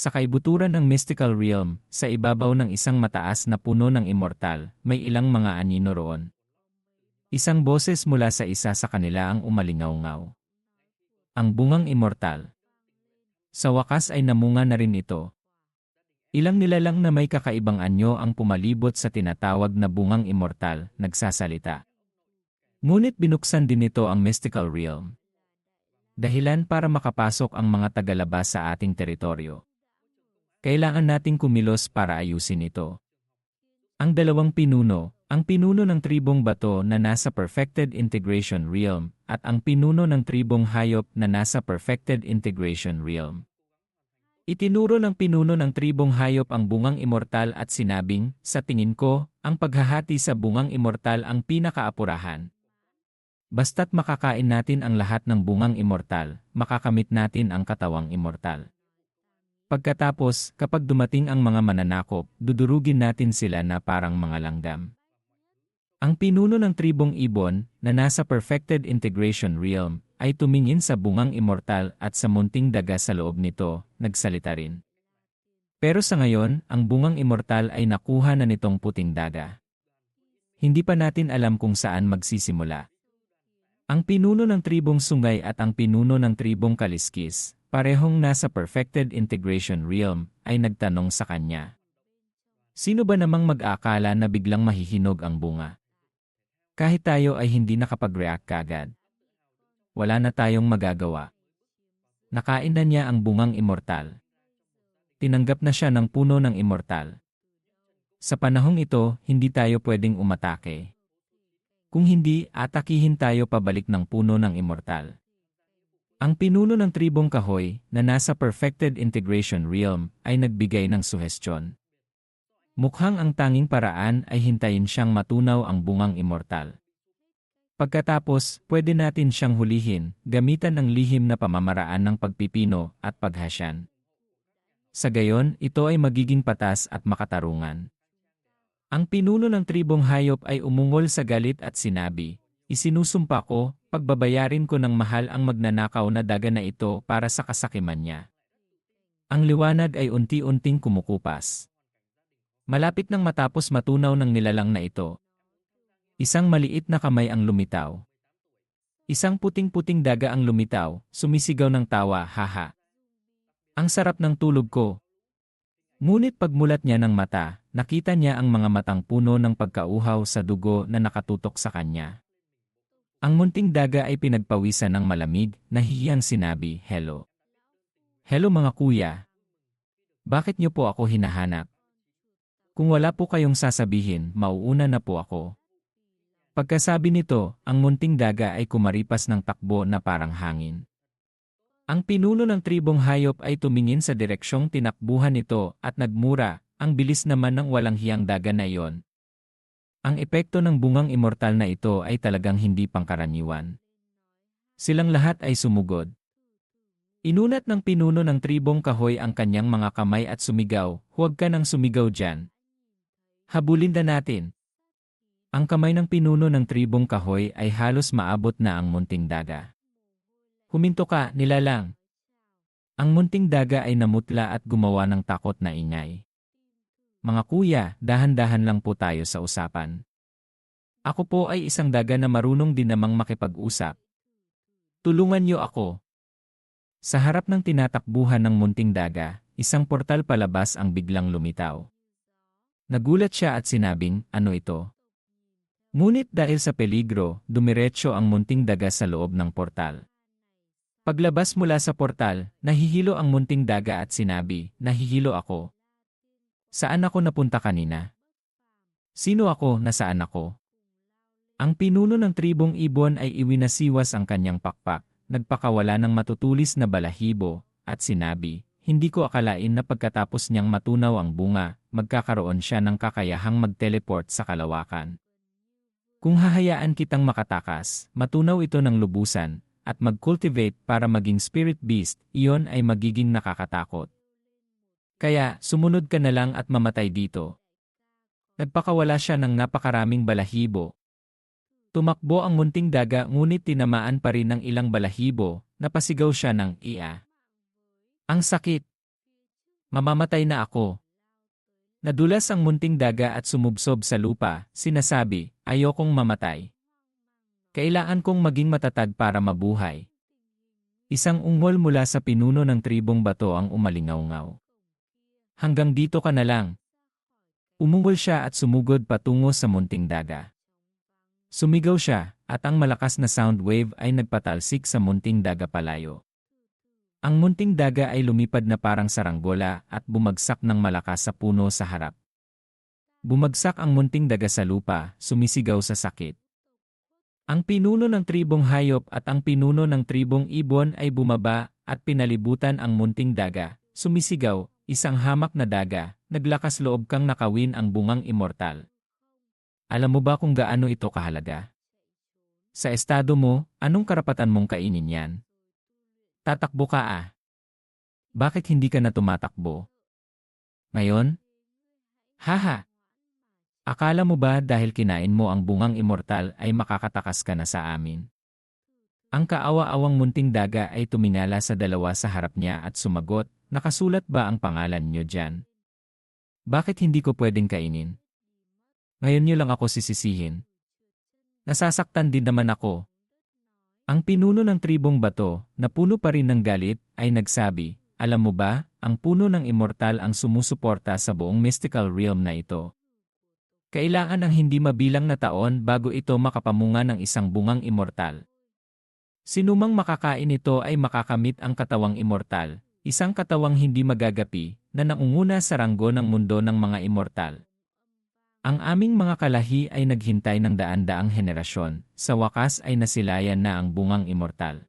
Sa kaibuturan ng mystical realm, sa ibabaw ng isang mataas na puno ng immortal, may ilang mga anino roon. Isang boses mula sa isa sa kanila ang umalingaw-ngaw. Ang bungang immortal. Sa wakas ay namunga na rin ito. Ilang nilalang na may kakaibang anyo ang pumalibot sa tinatawag na bungang immortal, nagsasalita. Ngunit binuksan din ito ang mystical realm. Dahilan para makapasok ang mga tagalabas sa ating teritoryo. Kailangan nating kumilos para ayusin ito. Ang dalawang pinuno, ang pinuno ng tribong bato na nasa perfected integration realm at ang pinuno ng tribong hayop na nasa perfected integration realm. Itinuro ng pinuno ng tribong hayop ang bungang immortal at sinabing, sa tingin ko, ang paghahati sa bungang immortal ang pinakaapurahan. Basta't makakain natin ang lahat ng bungang immortal, makakamit natin ang katawang immortal. Pagkatapos, kapag dumating ang mga mananakop, dudurugin natin sila na parang mga langgam. Ang pinuno ng tribong ibon, na nasa perfected integration realm, ay tumingin sa bungang immortal at sa munting daga sa loob nito, nagsalita rin. Pero sa ngayon, ang bungang immortal ay nakuha na nitong puting daga. Hindi pa natin alam kung saan magsisimula. Ang pinuno ng tribong sungay at ang pinuno ng tribong kaliskis, parehong nasa perfected integration realm, ay nagtanong sa kanya. Sino ba namang mag-akala na biglang mahihinog ang bunga? Kahit tayo ay hindi nakapag-react kagad. Wala na tayong magagawa. Nakain na niya ang bungang immortal. Tinanggap na siya ng puno ng immortal. Sa panahong ito, hindi tayo pwedeng umatake. Kung hindi, atakihin tayo pabalik ng puno ng immortal. Ang pinuno ng tribong kahoy na nasa perfected integration realm ay nagbigay ng suhestyon. Mukhang ang tanging paraan ay hintayin siyang matunaw ang bungang immortal. Pagkatapos, pwede natin siyang hulihin, gamitan ng lihim na pamamaraan ng pagpipino at paghasyan. Sa gayon, ito ay magiging patas at makatarungan. Ang pinuno ng tribong hayop ay umungol sa galit at sinabi, Isinusumpa ko, pagbabayarin ko ng mahal ang magnanakaw na daga na ito para sa kasakiman niya. Ang liwanag ay unti-unting kumukupas. Malapit nang matapos matunaw ng nilalang na ito. Isang maliit na kamay ang lumitaw. Isang puting-puting daga ang lumitaw, sumisigaw ng tawa, haha. Ang sarap ng tulog ko. Ngunit pagmulat niya ng mata, nakita niya ang mga matang puno ng pagkauhaw sa dugo na nakatutok sa kanya. Ang munting daga ay pinagpawisan ng malamig, nahihiyang sinabi, Hello. Hello mga kuya. Bakit niyo po ako hinahanap? Kung wala po kayong sasabihin, mauuna na po ako. Pagkasabi nito, ang munting daga ay kumaripas ng takbo na parang hangin. Ang pinuno ng tribong hayop ay tumingin sa direksyong tinakbuhan nito at nagmura, ang bilis naman ng walang hiyang daga na iyon, ang epekto ng bungang immortal na ito ay talagang hindi pangkaraniwan. Silang lahat ay sumugod. Inunat ng pinuno ng tribong kahoy ang kanyang mga kamay at sumigaw, huwag ka nang sumigaw dyan. Habulin na natin. Ang kamay ng pinuno ng tribong kahoy ay halos maabot na ang munting daga. Huminto ka, nilalang. Ang munting daga ay namutla at gumawa ng takot na ingay. Mga kuya, dahan-dahan lang po tayo sa usapan. Ako po ay isang daga na marunong din namang makipag-usap. Tulungan niyo ako. Sa harap ng tinatakbuhan ng munting daga, isang portal palabas ang biglang lumitaw. Nagulat siya at sinabing, ano ito? Ngunit dahil sa peligro, dumiretso ang munting daga sa loob ng portal. Paglabas mula sa portal, nahihilo ang munting daga at sinabi, nahihilo ako, Saan ako napunta kanina? Sino ako na saan ako? Ang pinuno ng tribong ibon ay iwinasiwas ang kanyang pakpak, nagpakawala ng matutulis na balahibo, at sinabi, hindi ko akalain na pagkatapos niyang matunaw ang bunga, magkakaroon siya ng kakayahang mag-teleport sa kalawakan. Kung hahayaan kitang makatakas, matunaw ito ng lubusan, at mag-cultivate para maging spirit beast, iyon ay magiging nakakatakot. Kaya, sumunod ka na lang at mamatay dito. Nagpakawala siya ng napakaraming balahibo. Tumakbo ang munting daga ngunit tinamaan pa rin ng ilang balahibo, napasigaw siya ng iya. Ang sakit! Mamamatay na ako. Nadulas ang munting daga at sumubsob sa lupa, sinasabi, ayokong mamatay. Kailangan kong maging matatag para mabuhay. Isang ungol mula sa pinuno ng tribong bato ang umalingaw-ngaw. Hanggang dito ka na lang. Umungol siya at sumugod patungo sa munting daga. Sumigaw siya, at ang malakas na sound wave ay nagpatalsik sa munting daga palayo. Ang munting daga ay lumipad na parang saranggola at bumagsak ng malakas sa puno sa harap. Bumagsak ang munting daga sa lupa, sumisigaw sa sakit. Ang pinuno ng tribong hayop at ang pinuno ng tribong ibon ay bumaba at pinalibutan ang munting daga, sumisigaw, isang hamak na daga, naglakas loob kang nakawin ang bungang immortal. Alam mo ba kung gaano ito kahalaga? Sa estado mo, anong karapatan mong kainin yan? Tatakbo ka ah. Bakit hindi ka na tumatakbo? Ngayon? Haha! Akala mo ba dahil kinain mo ang bungang immortal ay makakatakas ka na sa amin? Ang kaawa-awang munting daga ay tumingala sa dalawa sa harap niya at sumagot, nakasulat ba ang pangalan niyo dyan? Bakit hindi ko pwedeng kainin? Ngayon niyo lang ako sisisihin. Nasasaktan din naman ako, ang pinuno ng tribong bato, na puno pa rin ng galit, ay nagsabi, Alam mo ba, ang puno ng immortal ang sumusuporta sa buong mystical realm na ito. Kailangan ng hindi mabilang na taon bago ito makapamunga ng isang bungang immortal. Sinumang makakain ito ay makakamit ang katawang immortal, isang katawang hindi magagapi, na nangunguna sa ranggo ng mundo ng mga immortal. Ang aming mga kalahi ay naghintay ng daan-daang henerasyon, sa wakas ay nasilayan na ang bungang immortal.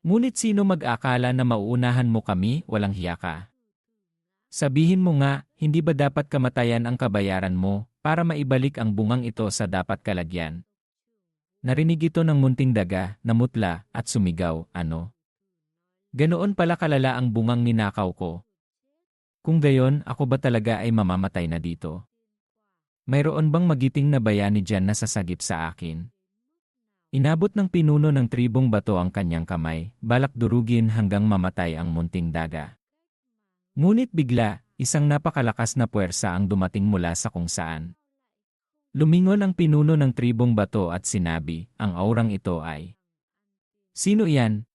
Ngunit sino mag-akala na mauunahan mo kami, walang hiya ka? Sabihin mo nga, hindi ba dapat kamatayan ang kabayaran mo, para maibalik ang bungang ito sa dapat kalagyan? Narinig ito ng munting daga, namutla, at sumigaw, ano? Ganoon pala kalala ang bungang ninakaw ko. Kung gayon, ako ba talaga ay mamamatay na dito? Mayroon bang magiting na bayani dyan na sasagip sa akin? Inabot ng pinuno ng tribong bato ang kanyang kamay, balak durugin hanggang mamatay ang munting daga. Ngunit bigla, isang napakalakas na puwersa ang dumating mula sa kung saan. Lumingon ang pinuno ng tribong bato at sinabi, ang aurang ito ay. Sino iyan?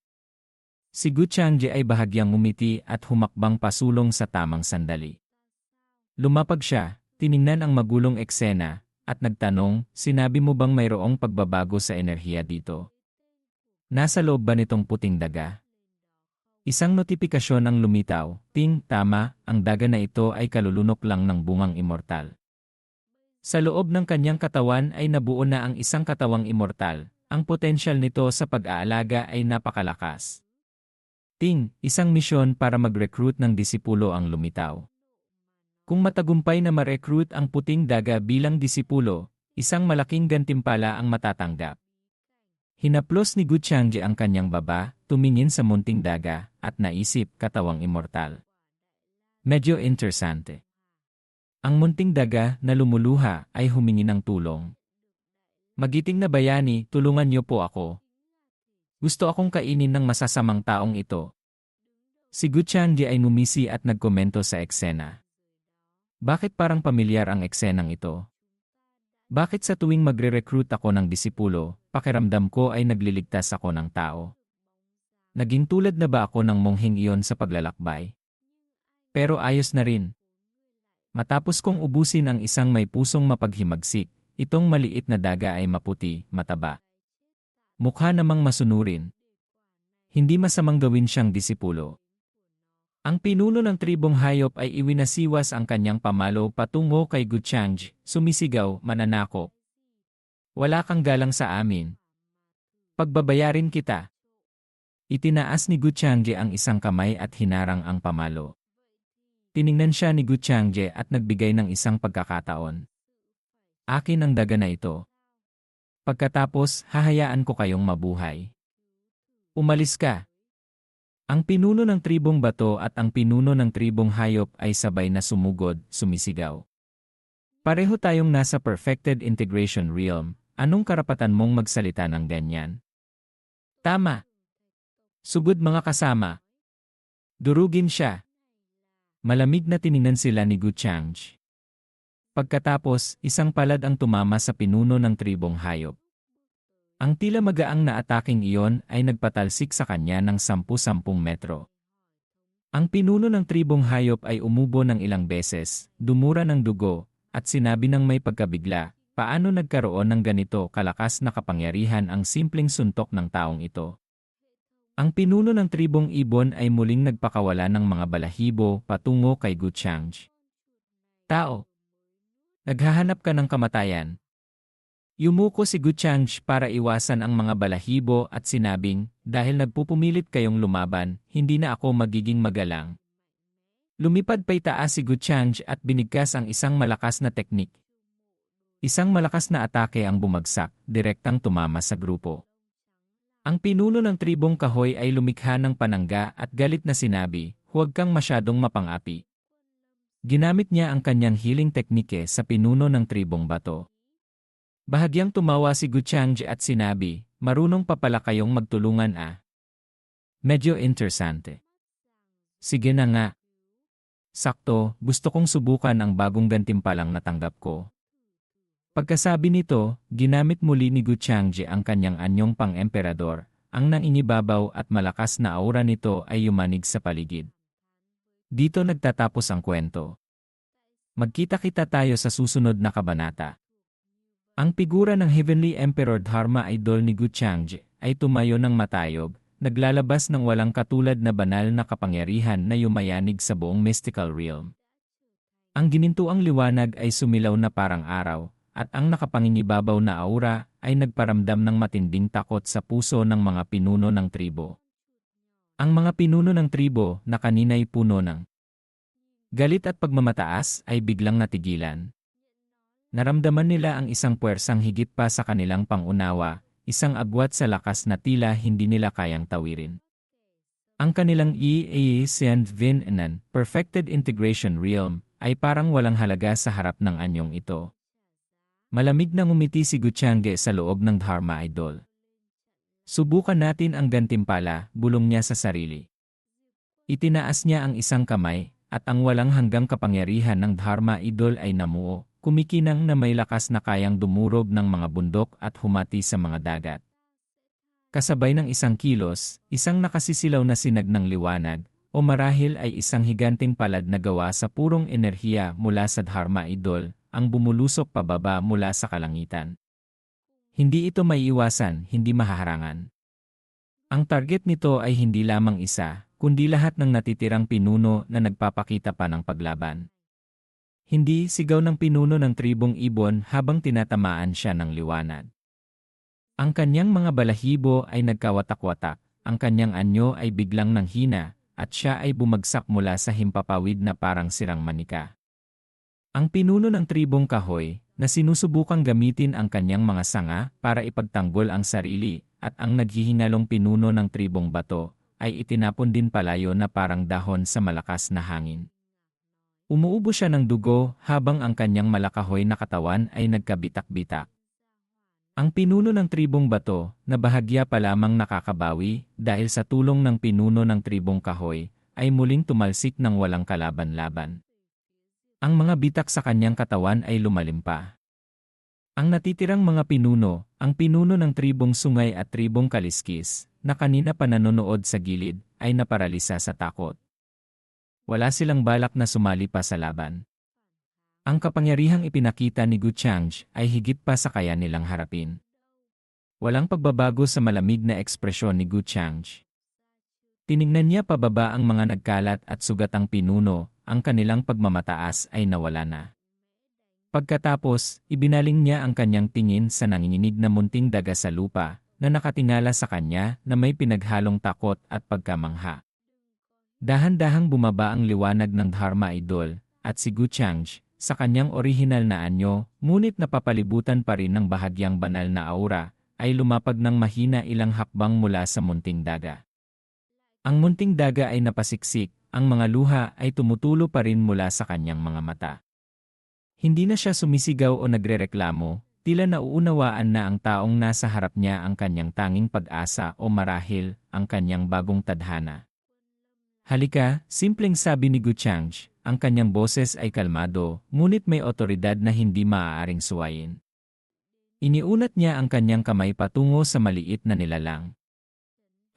Si Gu Changji ay bahagyang umiti at humakbang pasulong sa tamang sandali. Lumapag siya, Tiningnan ang magulong eksena, at nagtanong, sinabi mo bang mayroong pagbabago sa enerhiya dito? Nasa loob ba nitong puting daga? Isang notifikasyon ang lumitaw, ting, tama, ang daga na ito ay kalulunok lang ng bungang immortal. Sa loob ng kanyang katawan ay nabuo na ang isang katawang immortal, ang potensyal nito sa pag-aalaga ay napakalakas. Ting, isang misyon para mag-recruit ng disipulo ang lumitaw. Kung matagumpay na ma-recruit ang puting daga bilang disipulo, isang malaking gantimpala ang matatanggap. Hinaplos ni Gu Changji ang kanyang baba, tumingin sa munting daga, at naisip katawang immortal. Medyo interesante. Ang munting daga na lumuluha ay humingi ng tulong. Magiting na bayani, tulungan niyo po ako. Gusto akong kainin ng masasamang taong ito. Si Gu Changji ay numisi at nagkomento sa eksena. Bakit parang pamilyar ang eksenang ito? Bakit sa tuwing magre-recruit ako ng disipulo, pakiramdam ko ay nagliligtas ako ng tao? Naging tulad na ba ako ng monghing iyon sa paglalakbay? Pero ayos na rin. Matapos kong ubusin ang isang may pusong mapaghimagsik, itong maliit na daga ay maputi, mataba. Mukha namang masunurin. Hindi masamang gawin siyang disipulo. Ang pinuno ng tribong hayop ay iwinasiwas ang kanyang pamalo patungo kay Guchanj, sumisigaw, mananakop. Wala kang galang sa amin. Pagbabayarin kita. Itinaas ni Guchangje ang isang kamay at hinarang ang pamalo. Tiningnan siya ni Guchangje at nagbigay ng isang pagkakataon. Akin ang daga na ito. Pagkatapos, hahayaan ko kayong mabuhay. Umalis ka, ang pinuno ng tribong bato at ang pinuno ng tribong hayop ay sabay na sumugod, sumisigaw. Pareho tayong nasa perfected integration realm, anong karapatan mong magsalita ng ganyan? Tama. Sugod mga kasama. Durugin siya. Malamig na tiningnan sila ni Gu Changj. Pagkatapos, isang palad ang tumama sa pinuno ng tribong hayop. Ang tila magaang na ataking iyon ay nagpatalsik sa kanya ng 10-10 metro. Ang pinuno ng tribong hayop ay umubo ng ilang beses, dumura ng dugo, at sinabi ng may pagkabigla, paano nagkaroon ng ganito kalakas na kapangyarihan ang simpleng suntok ng taong ito. Ang pinuno ng tribong ibon ay muling nagpakawala ng mga balahibo patungo kay Gu Changj. Tao, Naghahanap ka ng kamatayan. Yumuko si Guchangj para iwasan ang mga balahibo at sinabing, dahil nagpupumilit kayong lumaban, hindi na ako magiging magalang. Lumipad pa'y taas si Guchangj at binigkas ang isang malakas na teknik. Isang malakas na atake ang bumagsak, direktang tumama sa grupo. Ang pinuno ng tribong kahoy ay lumikha ng panangga at galit na sinabi, huwag kang masyadong mapangapi. Ginamit niya ang kanyang healing teknike sa pinuno ng tribong bato. Bahagyang tumawa si Guchangji at sinabi, marunong pa pala kayong magtulungan ah. Medyo interesante. Sige na nga. Sakto, gusto kong subukan ang bagong gantimpalang natanggap ko. Pagkasabi nito, ginamit muli ni Guchangji ang kanyang anyong pang-emperador, ang nangingibabaw at malakas na aura nito ay yumanig sa paligid. Dito nagtatapos ang kwento. Magkita-kita tayo sa susunod na kabanata. Ang figura ng Heavenly Emperor Dharma Idol ni Gu Changji ay tumayo ng matayog, naglalabas ng walang katulad na banal na kapangyarihan na yumayanig sa buong mystical realm. Ang ginintuang liwanag ay sumilaw na parang araw, at ang nakapanginibabaw na aura ay nagparamdam ng matinding takot sa puso ng mga pinuno ng tribo. Ang mga pinuno ng tribo na kanina'y puno ng galit at pagmamataas ay biglang natigilan. Naramdaman nila ang isang puwersang higit pa sa kanilang pangunawa, isang agwat sa lakas na tila hindi nila kayang tawirin. Ang kanilang EA Send Vin Enan, Perfected Integration Realm, ay parang walang halaga sa harap ng anyong ito. Malamig na ngumiti si Guchange sa loob ng Dharma Idol. Subukan natin ang gantimpala, bulong niya sa sarili. Itinaas niya ang isang kamay, at ang walang hanggang kapangyarihan ng Dharma Idol ay namuo, kumikinang na may lakas na kayang dumurob ng mga bundok at humati sa mga dagat. Kasabay ng isang kilos, isang nakasisilaw na sinag ng liwanag, o marahil ay isang higanting palad na gawa sa purong enerhiya mula sa Dharma Idol, ang bumulusok pababa mula sa kalangitan. Hindi ito may iwasan, hindi mahaharangan. Ang target nito ay hindi lamang isa, kundi lahat ng natitirang pinuno na nagpapakita pa ng paglaban. Hindi sigaw ng pinuno ng tribong ibon habang tinatamaan siya ng liwanag. Ang kanyang mga balahibo ay nagkawatak-watak, ang kanyang anyo ay biglang nanghina, at siya ay bumagsak mula sa himpapawid na parang sirang manika. Ang pinuno ng tribong kahoy, na sinusubukang gamitin ang kanyang mga sanga para ipagtanggol ang sarili at ang naghihingalong pinuno ng tribong bato ay itinapon din palayo na parang dahon sa malakas na hangin. Umuubo siya ng dugo habang ang kanyang malakahoy na katawan ay nagkabitak-bitak. Ang pinuno ng tribong bato, na bahagya pa lamang nakakabawi dahil sa tulong ng pinuno ng tribong kahoy, ay muling tumalsik ng walang kalaban-laban. Ang mga bitak sa kanyang katawan ay lumalim pa. Ang natitirang mga pinuno, ang pinuno ng tribong sungay at tribong kaliskis, na kanina pa nanonood sa gilid, ay naparalisa sa takot. Wala silang balak na sumali pa sa laban. Ang kapangyarihang ipinakita ni Gu Changj ay higit pa sa kaya nilang harapin. Walang pagbabago sa malamig na ekspresyon ni Gu Changj. Tinignan niya pababa ang mga nagkalat at sugatang pinuno ang kanilang pagmamataas ay nawala na. Pagkatapos, ibinaling niya ang kanyang tingin sa nanginginig na munting daga sa lupa na nakatingala sa kanya na may pinaghalong takot at pagkamangha. Dahan-dahang bumaba ang liwanag ng Dharma Idol at si Gu Changj sa kanyang orihinal na anyo, ngunit napapalibutan pa rin ng bahagyang banal na aura, ay lumapag ng mahina ilang hakbang mula sa munting daga. Ang munting daga ay napasiksik, ang mga luha ay tumutulo pa rin mula sa kanyang mga mata. Hindi na siya sumisigaw o nagrereklamo, tila nauunawaan na ang taong nasa harap niya ang kanyang tanging pag-asa o marahil ang kanyang bagong tadhana. Halika, simpleng sabi ni Guchangj, ang kanyang boses ay kalmado, ngunit may otoridad na hindi maaaring suwayin. Iniunat niya ang kanyang kamay patungo sa maliit na nilalang.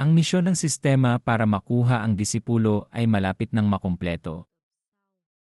Ang misyon ng sistema para makuha ang disipulo ay malapit ng makumpleto.